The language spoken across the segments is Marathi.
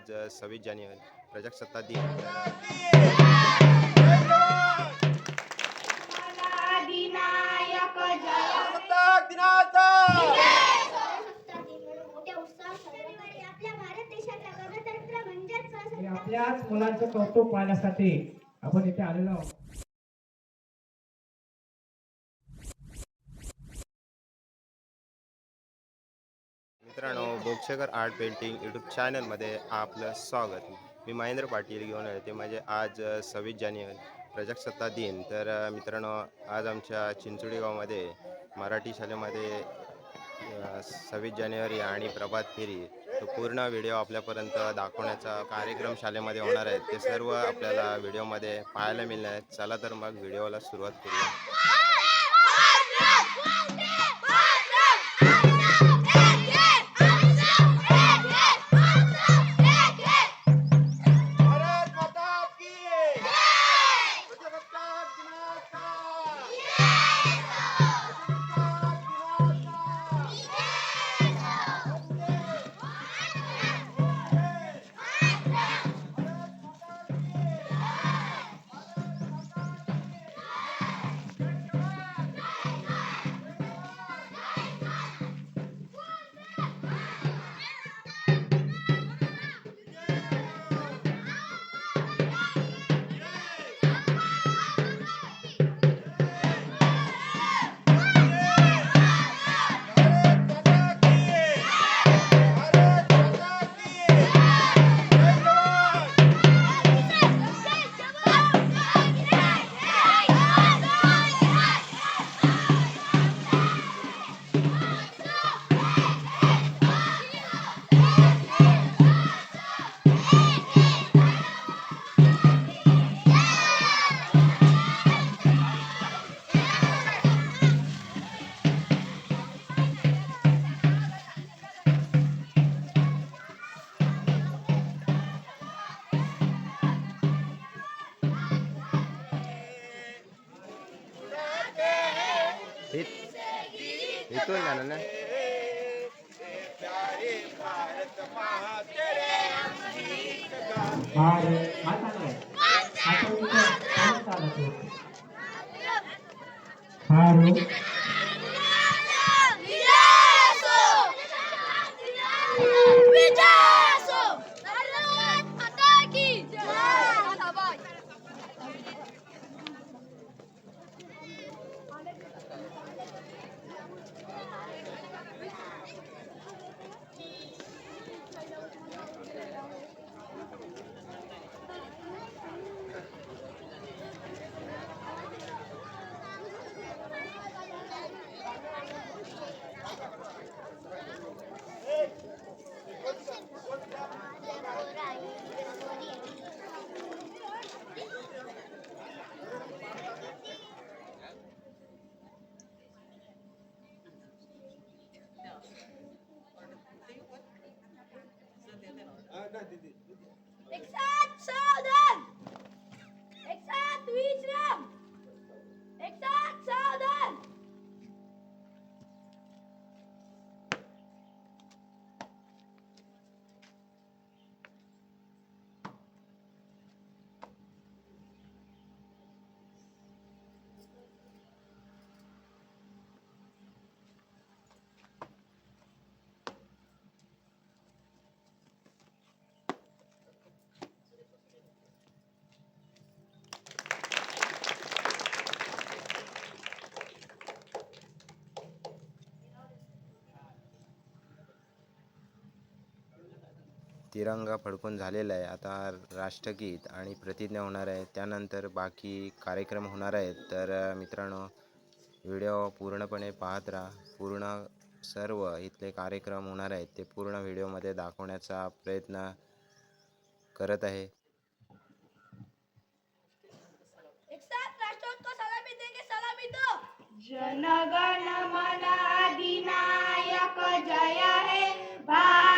आज सव्वीस जानेवारी प्रजासत्ताक दिन. आपल्याच मुलांचं कौतुक पाहण्यासाठी आपण इथे आलेलो आहोत. मित्रांनो बोक्षकर आर्ट पेंटिंग यूट्यूब चॅनलमध्ये आपलं स्वागत. मी महेंद्र पाटील घेऊन आले ते म्हणजे आज सव्वीस जानेवारी प्रजासत्ताक दिन. तर मित्रांनो आज आमच्या चिंचोडी गावामध्ये मराठी शाळेमध्ये सव्वीस जानेवारी आणि प्रभात फेरी तो पूर्ण व्हिडिओ आपल्यापर्यंत दाखवण्याचा कार्यक्रम शाळेमध्ये होणार आहे. ते सर्व आपल्याला व्हिडिओमध्ये पाहायला मिळणार आहेत. चला तर मग व्हिडिओला सुरुवात करूया. हा तिरंगा फडकून झालेला आहे. आता राष्ट्रगीत आणि प्रतिज्ञा होणार आहे. त्यानंतर बाकी कार्यक्रम होणार आहेत. तर मित्रांनो व्हिडिओ पूर्णपणे पाहत राहा. पूर्ण सर्व इथले कार्यक्रम होणार आहेत. ते पूर्ण व्हिडिओमध्ये दाखवण्याचा प्रयत्न करत आहे. एक साथ राष्ट्र को सलामी देंगे सलामी दो! जनगण मन अधिनायक जय हे। भारत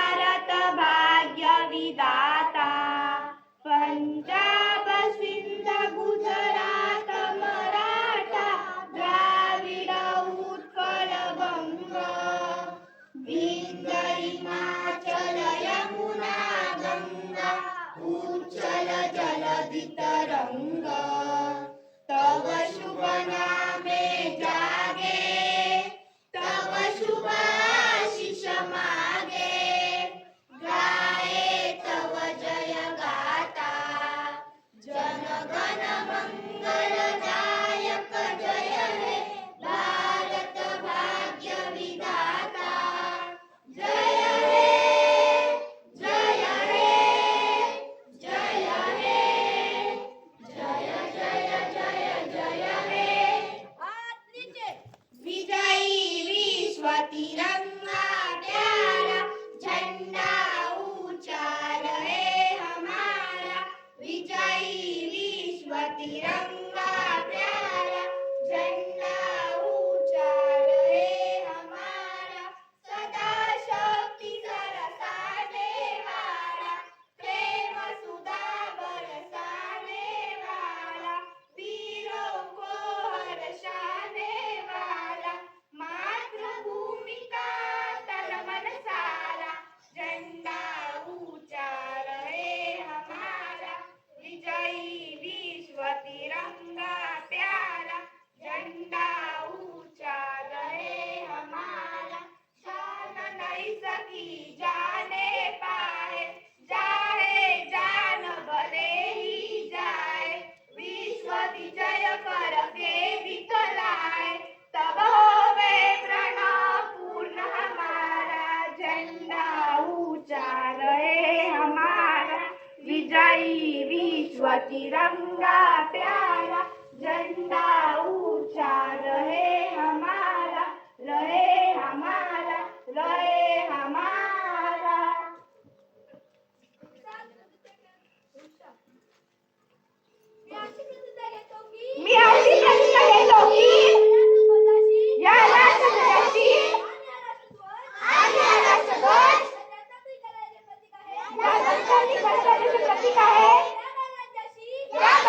विश्वची प्यारा झंडा ऊंचा रहे हमारा रहे हमारा रहे हमारा. मी अशी प्रतीक आहे.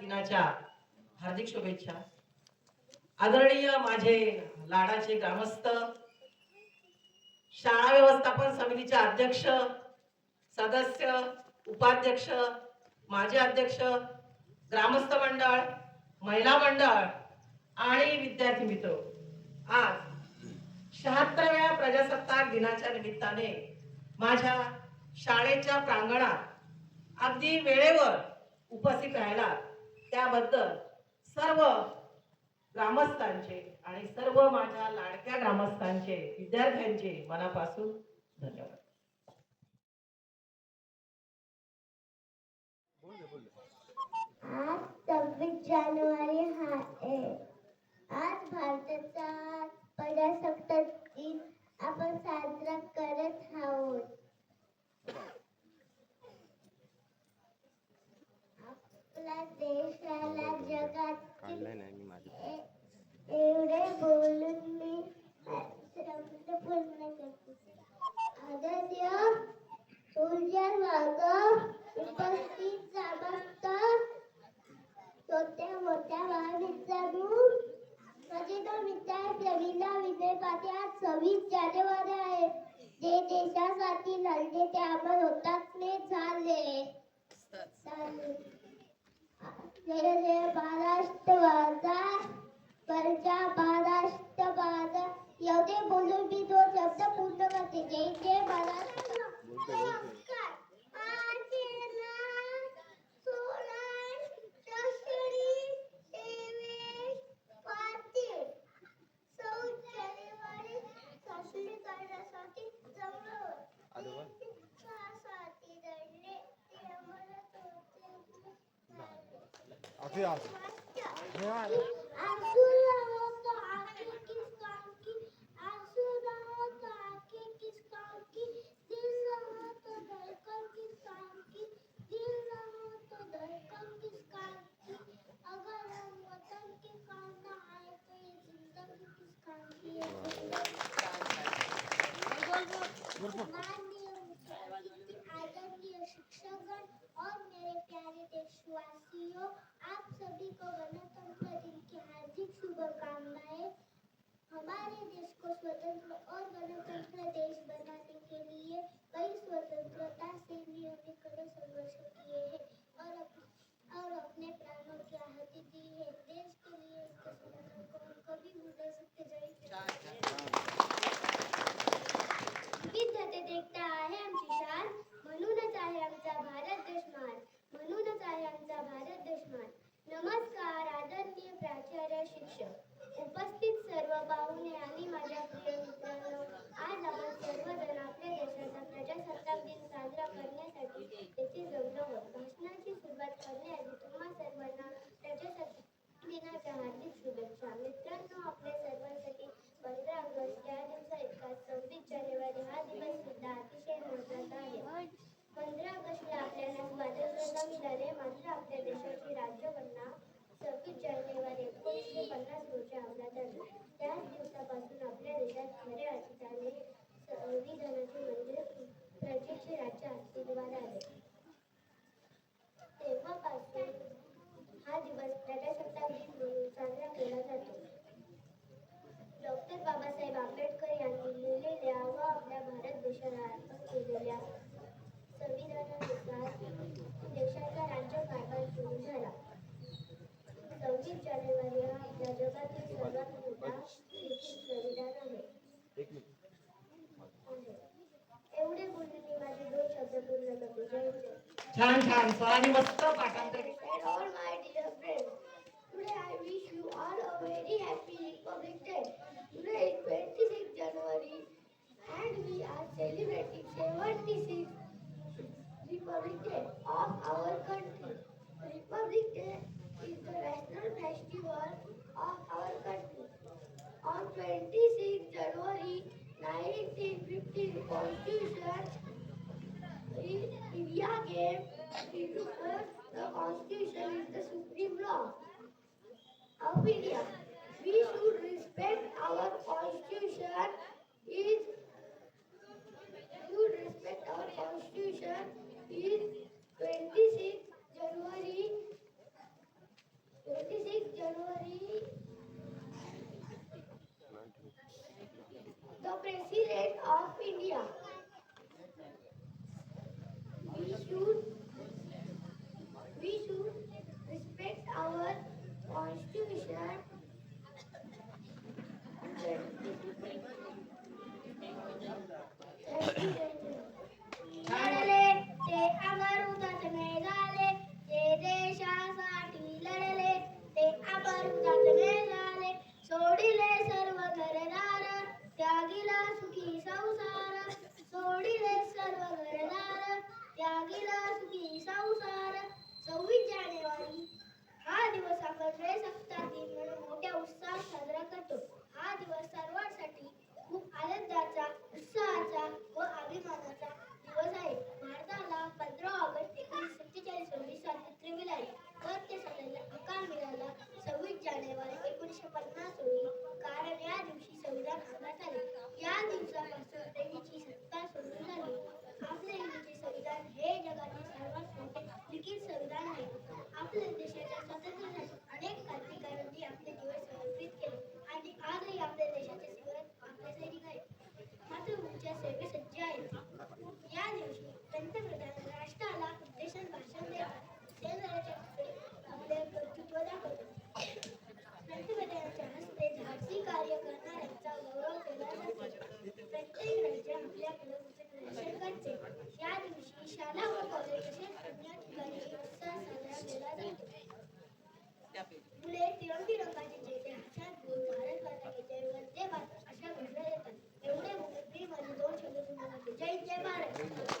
दिनाच्या हार्दिक शुभेच्छा. आदरणीय माझे लाडाचे ग्रामस्थ शाळा व्यवस्थापन समितीचे अध्यक्ष सदस्य उपाध्यक्ष माजी अध्यक्ष ग्रामस्थ मंडळ महिला मंडळ आणि विद्यार्थी मित्र. आज शहात्तरव्या प्रजासत्ताक दिनाच्या निमित्ताने माझ्या शाळेच्या प्रांगणात अगदी वेळेवर उपस्थित राहिला त्याबद्दल सर्व ग्रामस्थांचे आणि सर्व माझ्या लाडक्या ग्रामस्थांचे विद्यार्थ्यांचे मनापासून धन्यवाद. आज सव्वीस जानेवारी हा आहे. आज भारताचा प्रजासत्ताक दिन. आपण साजरा करत आहोत. आपल्या देशाला जगात एवढे बोलून मी शब्द पूर्ण करते. आदर्य सूर्य वर्ग उपस्थित समस्त छोट्या मोठ्या महाविद्यालू सचिन विद्यार्थी रवींद्र विजय पाटील आज सव्वीस जानेवारी आहे. जे देशासाठी लढले ते आपण हुतात्मे झाले. झाले. जय जय महाराष्ट्र माझा प्रजा महाराष्ट्र माझा एवढे बोलून मी तो शब्द पूर्ण करते. जय जय महाराष्ट्र नमस्कार माझे नाव सोनल जसरी देवेश पाटील चौदा जानेवारी सासरी करण्यासाठी जमलो साठी दडले ते आम्हाला तोडले. आंसू रहो तो आंखें किस काम की आंसू रहो तो आंखें किस काम की दिल रहो तो धड़कन किस काम की दिल रहो तो धड़कन किस काम की अगर हम वतन के काम ना आए तो ये जिंदगी किस काम की है माननीय मुख्यमंत्री आदरणीय शिक्षकगण और मेरे प्यारे देशवासियों आप सभी को गणतंत्र दिन की हार्दिक शुभकामनाएं हमारे देश को स्वतंत्र और गणतंत्र देश बनाने के लिए कई स्वतंत्रता सेनानियों ने कड़े संघर्ष किए हैं और अप, और अपने प्राणों की आहुति दी है। देश के लिए इसके समर्थन को हम कभी भूल सकते जय विद्यार्थी देखता आहे आमची शान। म्हणूनच आहे आमचा भारत देश महान म्हणूनच आहे आमचा भारत देश महान नमस्कार आदरणीय प्राचार्य शिक्षक। उपस्थित सर्व पाहुणे आणि माझ्या प्रिय मित्रांनो आज आपण सर्वजण आपल्या देशाचा प्रजासत्ताक दिन साजरा करण्यासाठी येथे जमलो आहोत. भाषणाची सुरुवात करण्याआधी तुम्हा सर्वांना प्रजासत्ताक दिनाच्या हार्दिक शुभेच्छा. मित्रांनो आपल्या सर्वांसाठी पंधरा ऑगस्ट या दिवसा इतका सव्वीस जानेवारी हा दिवस सुद्धा अतिशय महत्त्वाचा आहे. पंधरा ऑगस्टला आपल्याला स्वातंत्र्य मिळाले मात्र आपल्या देशात सव्वीस जानेवारी एकोणीसशे पन्नास रोजी अंमलात आली त्याच दिवसापासून आपल्या देशात खऱ्या अर्थाने संविधानाचे म्हणजे प्रजेचे राज्य अस्तित्वात आले छान छान सरांनी मस्त पाठ gave into the Constitution is the supreme law of India.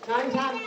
Nine times.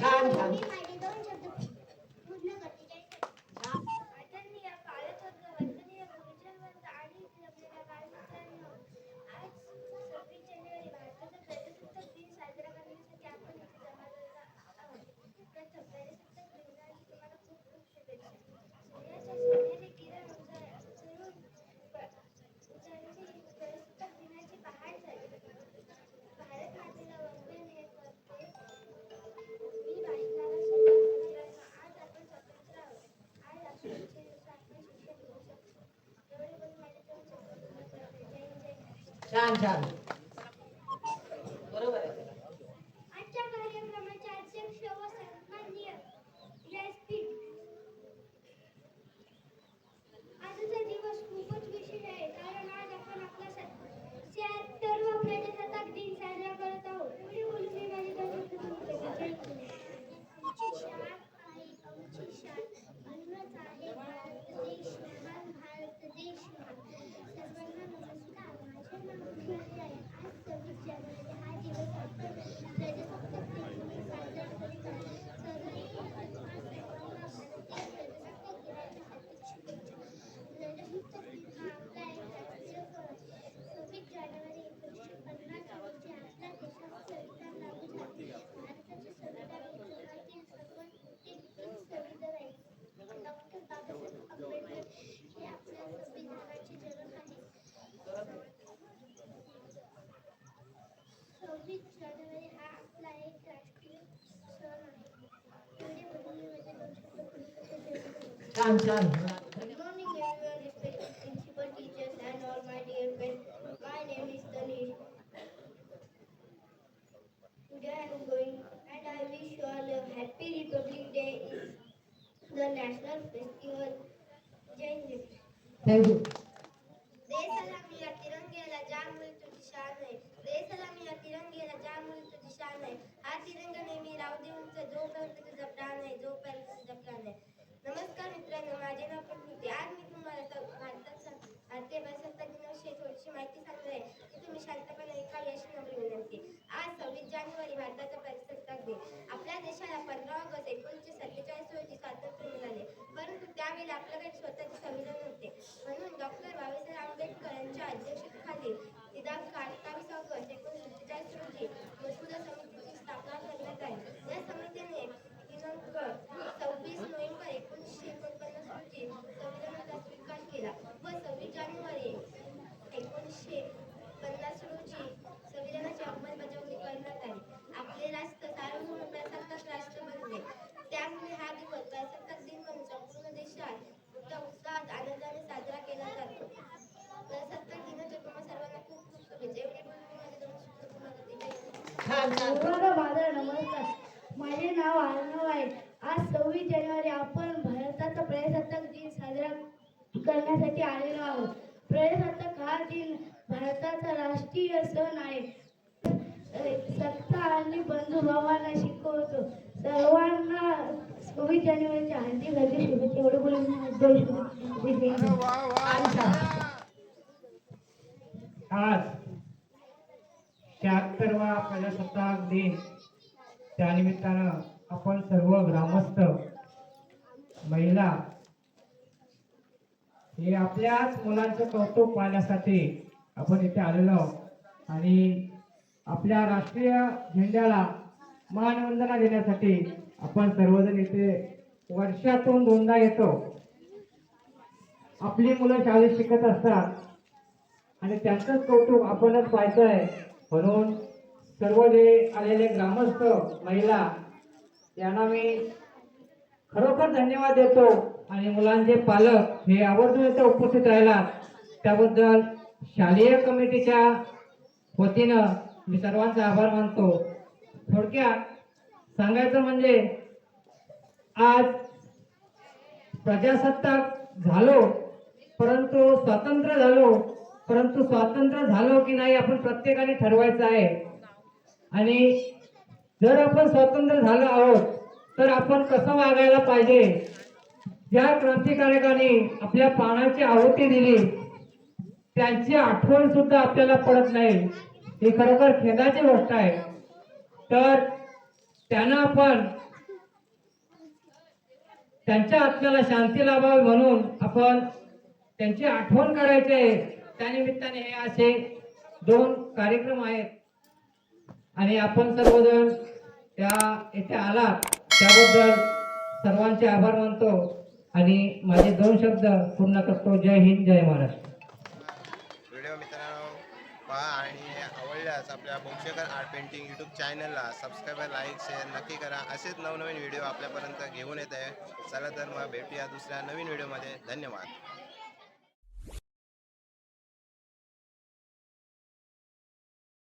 ঝাল ঝাল जय महाराष्ट्र. छान छान बरोबर आहे आजच्या कार्यक्रमाचे अध्यक्ष व सन्माननीय व्यासपीठ आजचा दिवस खूपच विशेष आहे कारण आज आपण आपला शहात्तरवा प्रजासत्ताक दिन साजरा करत आहोत एवढे बोलून मी माझे दोन शब्द पूर्ण करते. जय हिंद. आमची शान आहे आमची शान अन्नच आहे भारत देश महान भारत देश महान सर्वांना नमस्कार माझे नाव खुशी आहे आज सव्वीस जानेवारी हा दिवस आपण प्रजासत्ताक दिन म्हणून साजरा करीत आहोत सर्वांना भारतीय प्रजासत्ताक दिनाच्या हार्दिक शुभेच्छा प्रजासत्ताक दिन हा आपला एक राष्ट्रीय सण आहे. सव्वीस जानेवारी एकोणीसशे पन्नास रोजी आपल्या देशात संविधान लागू झाले भारताचे संविधान हे जगातील सर्वोच्च संविधान आहे डॉक्टर बाबासाहेब आंबेडकर हे आपल्या संविधानाचे जनक आहेत सव्वीस जानेवारी हा आपला एक राष्ट्रीय सण आहे पुढे बोलून मी माझे दोन शब्द पूर्ण करते. छान छान Good morning, everyone, respected principal, teachers, and all my dear friends. My name is Tanish. Today I am going, and I wish you all a happy Republic Day. Is the national festival. Jai Hind. Thank you देशाला मी या तिरंग्याला ज्यामुळे तुझी शान आहे देशाला मी या तिरंग्याला ज्यामुळे तुझी शान आहे हा तिरंगा नेहमी राहू दे उंच जोपर्यंत तुझा प्राण आहे जोपर्यंत तुझा प्राण आहे नमस्कार मित्रांनो माझे नाव प्रकृती आज मी तुम्हाला स- भारताचा भारतीय प्रजासत्ताक दिनाविषयी थोडीशी माहिती सांगणार आहे ती तुम्ही शांतपणे ऐकावी अशी नम्र विनंती आज सव्वीस जानेवारी भारताचा प्रजासत्ताक दिन आपल्या देशाला पंधरा ऑगस्ट एकोणीसशे सत्तेचाळीस रोजी स्वातंत्र्य मिळाले परंतु त्यावेळी आपल्याकडे स्वतःचे संविधान नव्हते म्हणून डॉक्टर बाबासाहेब आंबेडकर यांच्या अध्यक्षतेखाली दिनांक अठ्ठावीस ऑगस्ट एकोणीसशे सत्तेचाळीस रोजी मसुदा समितीची स्थापना करण्यात आली. या समितीने दिनांक सव्वीस नोव्हेंबर एकोणीसशे एकोणपन्नास रोजी संविधानाचा स्वीकार केला व सव्वीस जानेवारी एकोणीसशे पन्नास रोजी संविधानाची अंमलबजावणी करण्यात आली. आपले राष्ट्र सार्वभौम प्रजासत्ताक राष्ट्र बनले. त्यामुळे हा दिवस प्रजासत्ताक दिन म्हणून संपूर्ण देशात मोठ्या उत्साहात आनंदाने साजरा केला जातो. प्रजासत्ताक दिनाच्या तुम्हा सर्वांना खूप खूप शुभेच्छा एवढे बोलून मी माझे दोन शब्द पूर्ण करते जय हिंद. छान छान सर्वांना माझा नमस्कार. माझे नाव अर्णव आहे. आज सव्वीस जानेवारी आपण भारताचा प्रजासत्ताक दिन साजरा करण्यासाठी आलेलो आहोत. प्रजासत्ताक हा दिन भारताचा राष्ट्रीय सण आहे. सत्ता आणि बंधुभावांना शिकवतो. सर्वांना सव्वीस जानेवारीच्या हार्दिक हार्दिक शुभेच्छा. एवढे बोलून मी माझे दोन शब्द पूर्ण करते. जय हिंद. वा वा छान छान आज शहात्तरवा प्रजासत्ताक दिन. त्यानिमित्तानं आपण सर्व ग्रामस्थ महिला हे आपल्याच मुलांचं कौतुक पाहण्यासाठी आपण इथे आलेलो आहोत. आणि आपल्या राष्ट्रीय झेंड्याला मानवंदना देण्यासाठी आपण सर्वजण इथे वर्षातून दोनदा येतो. आपली मुलं शाळेत शिकत असतात आणि त्यांचंच कौतुक आपणच पाहायचंय म्हणून सर्व जे आलेले ग्रामस्थ महिला यांना मी खरोखर धन्यवाद देतो. आणि मुलांचे पालक हे आवर्जून इथे उपस्थित राहिला त्याबद्दल शालेय कमिटीच्या वतीनं मी सर्वांचा आभार मानतो. थोडक्यात सांगायचं म्हणजे आज प्रजासत्ताक झालो परंतु स्वातंत्र्य झालो. परंतु स्वातंत्र्य झालो की नाही आपण प्रत्येकाने ठरवायचं आहे. आणि जर आपण स्वतंत्र झालो आहोत तर आपण कसं वागायला पाहिजे? ज्या क्रांतिकारकांनी आपल्या प्राणाची आहुती दिली त्यांची आठवण सुद्धा आपल्याला पडत नाही. ही खरोखर खेदाची गोष्ट आहे. तर त्यांना आपण त्यांच्या आत्म्याला शांती लाभावी म्हणून आपण त्यांची आठवण करायची आहे. त्यानिमित्ताने हे असे दोन कार्यक्रम आहेत. आणि आपण सर्वजण त्या येथे आलात त्याबद्दल सर्वांचे आभार मानतो आणि माझे दोन शब्द पूर्ण करतो. जय हिंद जय महाराष्ट्र. व्हिडिओ मित्रांनो पहा आणि आवडल्यास आपल्या बोक्षेकर आर्ट पेंटिंग यूट्यूब चॅनलला सबस्क्राईब लाईक शेअर नक्की करा. असेच नवनवीन व्हिडिओ आपल्यापर्यंत घेऊन येत. आहे चला तर मग भेटूया दुसऱ्या नवीन व्हिडिओमध्ये. धन्यवाद.